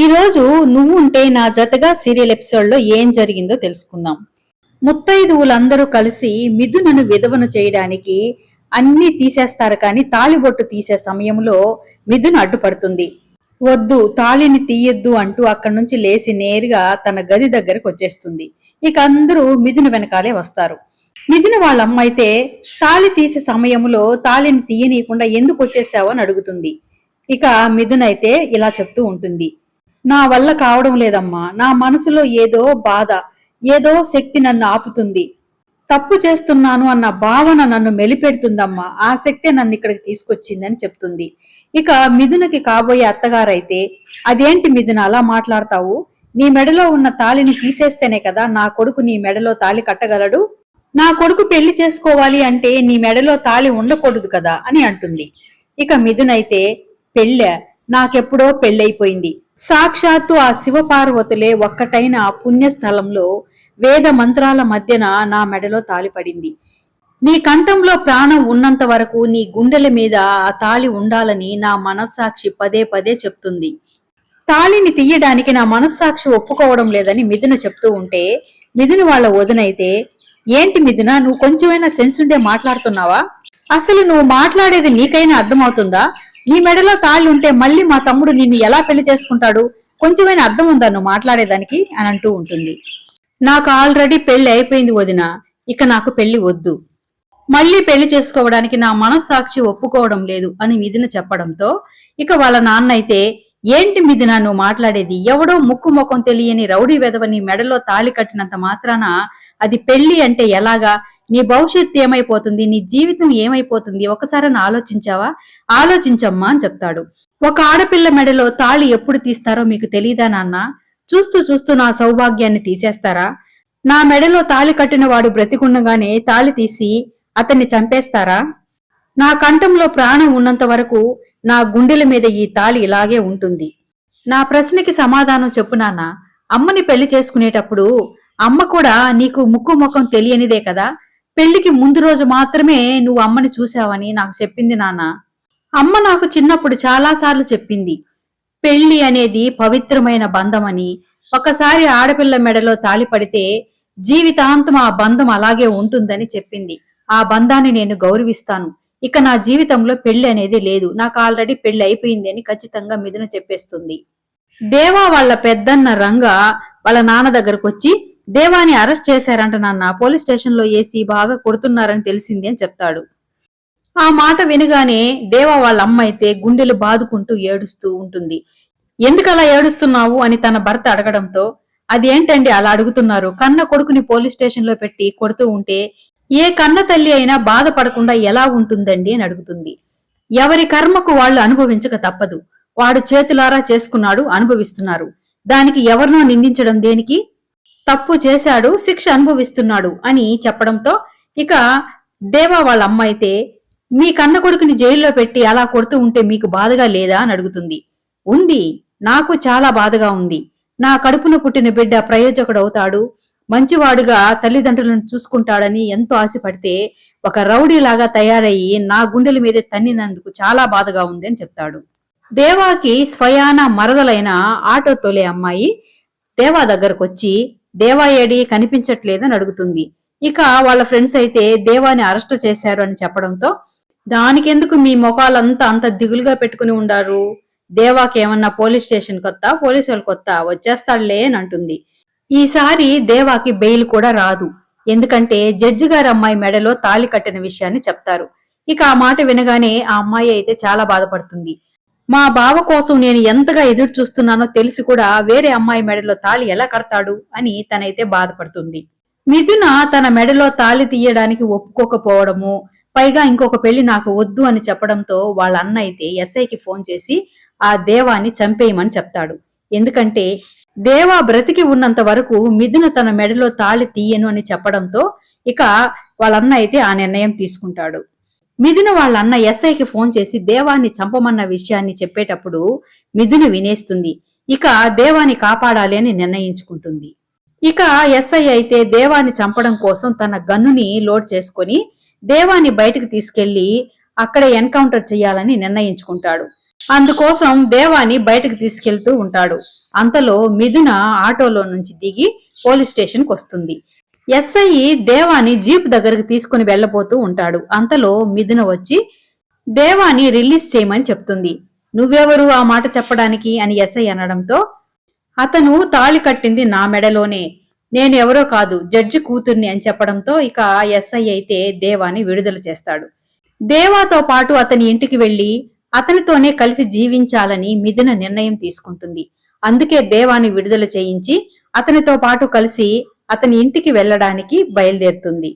ఈరోజు నువ్వు ఉంటే నా జతగా సీరియల్ ఎపిసోడ్లో ఏం జరిగిందో తెలుసుకుందాం. ముత్తైదువులందరూ కలిసి మిథునను విధవను చేయడానికి అన్ని తీసేస్తారు కానీ తాళిబొట్టు తీసే సమయంలో మిథున అడ్డుపడుతుంది. వద్దు తాళిని తీయొద్దు అంటూ అక్కడి నుంచి లేచి నేరుగా తన గది దగ్గరకు వచ్చేస్తుంది. ఇక అందరూ మిథున వెనకాలే వస్తారు. మిథున వాళ్ళ అమ్మ అయితే తాళి తీసే సమయంలో తాళిని తీయనీయకుండా ఎందుకు వచ్చేసావు అని అడుగుతుంది. ఇక మిథునైతే ఇలా చెప్తూ ఉంటుంది. నా వల్ల కావడం లేదమ్మా. నా మనసులో ఏదో బాధ ఏదో శక్తి నన్ను ఆపుతుంది. తప్పు చేస్తున్నాను అన్న భావన నన్ను మెలిపెడుతుందమ్మా. ఆ శక్తే నన్ను ఇక్కడికి తీసుకొచ్చిందని చెప్తుంది. ఇక మిథునకి కాబోయే అత్తగారైతే అదేంటి మిథున అలా మాట్లాడతావు? నీ మెడలో ఉన్న తాళిని తీసేస్తేనే కదా నా కొడుకు నీ మెడలో తాళి కట్టగలడు? నా కొడుకు పెళ్ళి చేసుకోవాలి అంటే నీ మెడలో తాళి ఉండకూడదు కదా? అని అంటుంది. ఇక మిథునైతే పెళ్ళ? నాకెప్పుడో పెళ్ళైపోయింది. సాక్షాత్తు ఆ శివపార్వతులే ఒక్కటైన ఆ పుణ్యస్థలంలో వేద మంత్రాల మధ్యన నా మెడలో తాళి పడింది నీ కంఠంలో ప్రాణం ఉన్నంత వరకు నీ గుండెల మీద ఆ తాళి ఉండాలని నా మనస్సాక్షి పదే పదే చెప్తుంది. తాళిని తీయడానికి నా మనస్సాక్షి ఒప్పుకోవడం లేదని మిథున చెప్తూ ఉంటే మిథున వాళ్ళ వదినైతే ఏంటి మిథున నువ్వు కొంచెమైనా సెన్స్ ఉండే మాట్లాడుతున్నావా? అసలు నువ్వు మాట్లాడేది నీకైనా అర్థమవుతుందా? నీ మెడలో తాళి ఉంటే మళ్ళీ మా తమ్ముడు నిన్ను ఎలా పెళ్ళి చేసుకుంటాడు? కొంచెమైనా అర్థం ఉందా నువ్వు మాట్లాడేదానికి? అని అంటూ ఉంటుంది. నాకు ఆల్రెడీ పెళ్ళి అయిపోయింది వదిన. ఇక నాకు పెళ్ళి వద్దు. మళ్ళీ పెళ్ళి చేసుకోవడానికి నా మనస్సాక్షి ఒప్పుకోవడం లేదు అని మిథున చెప్పడంతో ఇక వాళ్ళ నాన్న అయితే ఏంటి మిథున నువ్వు మాట్లాడేది? ఎవడో ముక్కు ముఖం తెలియని రౌడీ వెదవని మెడలో తాళి కట్టినంత మాత్రాన అది పెళ్ళి అంటే ఎలాగా? నీ భవిష్యత్తు ఏమైపోతుంది? నీ జీవితం ఏమైపోతుంది? ఒకసారి ఆలోచించావా? ఆలోచించమ్మా అని చెప్తాడు. ఒక ఆడపిల్ల మెడలో తాళి ఎప్పుడు తీస్తారో మీకు తెలియదా నాన్న? చూస్తూ చూస్తూ నా సౌభాగ్యాన్ని తీసేస్తారా? నా మెడలో తాళి కట్టిన వాడు బ్రతికుండగానే తాళి తీసి అతన్ని చంపేస్తారా? నా కంఠంలో ప్రాణం ఉన్నంత వరకు నా గుండెల మీద ఈ తాళి ఇలాగే ఉంటుంది. నా ప్రశ్నకి సమాధానం చెప్పు నాన్న. అమ్మని పెళ్ళి చేసుకునేటప్పుడు అమ్మ కూడా నీకు ముక్కు ముఖం తెలియనిదే కదా? పెళ్ళికి ముందు రోజు మాత్రమే నువ్వు అమ్మని చూశావని నాకు చెప్పింది నాన్న. అమ్మ నాకు చిన్నప్పుడు చాలాసార్లు చెప్పింది పెళ్ళి అనేది పవిత్రమైన బంధమని. ఒకసారి ఆడపిల్ల మెడలో తాళి పడితే జీవితాంతం ఆ బంధం అలాగే ఉంటుందని చెప్పింది. ఆ బంధాన్ని నేను గౌరవిస్తాను. ఇక నా జీవితంలో పెళ్ళి అనేది లేదు. నాకు ఆల్రెడీ పెళ్ళి అయిపోయింది అని ఖచ్చితంగా మిథున చెప్పేస్తుంది. దేవా వాళ్ళ పెద్దన్న రంగ వాళ్ళ నాన్న దగ్గరకు వచ్చి దేవాని అరెస్ట్ చేశారంట నాన్న. పోలీస్ స్టేషన్లో ఏసీ బాగా కొడుతున్నారని తెలిసింది అని చెప్తాడు. ఆ మాట వినగానే దేవా వాళ్ళ అమ్మ అయితే గుండెలు బాదుకుంటూ ఏడుస్తూ ఉంటుంది. ఎందుకు అలా ఏడుస్తున్నావు? అని తన భర్త అడగడంతో అదేంటండి అలా అడుగుతున్నారు? కన్న కొడుకుని పోలీస్ స్టేషన్లో పెట్టి కొడుతూ ఉంటే ఏ కన్న తల్లి అయినా బాధపడకుండా ఎలా ఉంటుందండి అని అడుగుతుంది. ఎవరి కర్మకు వాళ్ళు అనుభవించక తప్పదు. వాడు చేతులారా చేసుకున్నాడు అనుభవిస్తున్నారు. దానికి ఎవరినో నిందించడం దేనికి? తప్పు చేశాడు శిక్ష అనుభవిస్తున్నాడు అని చెప్పడంతో ఇక దేవా వాళ్ళ అమ్మ అయితే మీ కన్న కొడుకుని జైల్లో పెట్టి అలా కొడుతూ ఉంటే మీకు బాధగా లేదా అని అడుగుతుంది. ఉంది. నాకు చాలా బాధగా ఉంది. నా కడుపున పుట్టిన బిడ్డ ప్రయోజకుడవుతాడు. మంచివాడుగా తల్లిదండ్రులను చూసుకుంటాడని ఎంతో ఆశపడితే ఒక రౌడీలాగా తయారయ్యి నా గుండెల మీదే తన్నినందుకు చాలా బాధగా ఉంది అని చెప్తాడు. దేవాకి స్వయాన మరదలైన ఆటో తోలే అమ్మాయి దేవా దగ్గరకు వచ్చి దేవా ఏడి కనిపించట్లేదని అడుగుతుంది. ఇక వాళ్ళ ఫ్రెండ్స్ అయితే దేవాని అరెస్ట్ చేశారు అని చెప్పడంతో దానికెందుకు మీ ముఖాలంతా అంత దిగులుగా పెట్టుకుని ఉండారు? దేవాకి ఏమన్నా పోలీస్ స్టేషన్ కొత్త పోలీసు వాళ్ళు కొత్త? వచ్చేస్తాడులే అని అంటుంది. ఈసారి దేవాకి బెయిల్ కూడా రాదు. ఎందుకంటే జడ్జి గారు అమ్మాయి మెడలో తాళి కట్టిన విషయాన్ని చెప్తారు. ఇక ఆ మాట వినగానే ఆ అమ్మాయి అయితే చాలా బాధపడుతుంది. మా బావ కోసం నేను ఎంతగా ఎదురు చూస్తున్నానో తెలిసి కూడా వేరే అమ్మాయి మెడలో తాళి ఎలా కడతాడు అని తనైతే బాధపడుతుంది. మిథున తన మెడలో తాళి తీయడానికి ఒప్పుకోకపోవడము పైగా ఇంకొక పెళ్ళి నాకు వద్దు అని చెప్పడంతో వాళ్ళ అన్న అయితే ఎస్ఐకి ఫోన్ చేసి ఆ దేవాన్ని చంపేయమని చెప్తాడు. ఎందుకంటే దేవా బ్రతికి ఉన్నంత వరకు మిథున తన మెడలో తాళి తీయను అని చెప్పడంతో ఇక వాళ్ళన్న అయితే ఆ నిర్ణయం తీసుకుంటాడు. మిథున వాళ్ళ అన్న ఎస్ఐకి ఫోన్ చేసి దేవాన్ని చంపమన్న విషయాన్ని చెప్పేటప్పుడు మిథున వినేస్తుంది. ఇక దేవాన్ని కాపాడాలి అని నిర్ణయించుకుంటుంది. ఇక ఎస్ఐ అయితే దేవాన్ని చంపడం కోసం తన గన్నుని లోడ్ చేసుకొని దేవాన్ని బయటకు తీసుకెళ్ళి అక్కడ ఎన్కౌంటర్ చేయాలని నిర్ణయించుకుంటాడు. అందుకోసం దేవాని బయటకు తీసుకెళ్తూ ఉంటాడు. అంతలో మిథున ఆటోలో నుంచి దిగి పోలీస్ స్టేషన్కి వస్తుంది. ఎస్ఐ దేవాని జీప్ దగ్గరకు తీసుకుని వెళ్ళబోతూ ఉంటాడు. అంతలో మిథున వచ్చి దేవాని రిలీజ్ చేయమని చెప్తుంది. నువ్వెవరు ఆ మాట చెప్పడానికి? అని ఎస్ఐ అనడంతో అతను తాళి కట్టింది నా మెడలోనే. నేను ఎవరో కాదు జడ్జి కూతుర్ని అని చెప్పడంతో ఇక ఎస్ఐ అయితే దేవాని విడుదల చేస్తాడు. దేవాతో పాటు అతని ఇంటికి వెళ్ళి అతనితోనే కలిసి జీవించాలని మిథున నిర్ణయం తీసుకుంటుంది. అందుకే దేవాని విడుదల చేయించి అతనితో పాటు కలిసి అతని ఇంటికి వెళ్ళడానికి బయలుదేరుతుంది.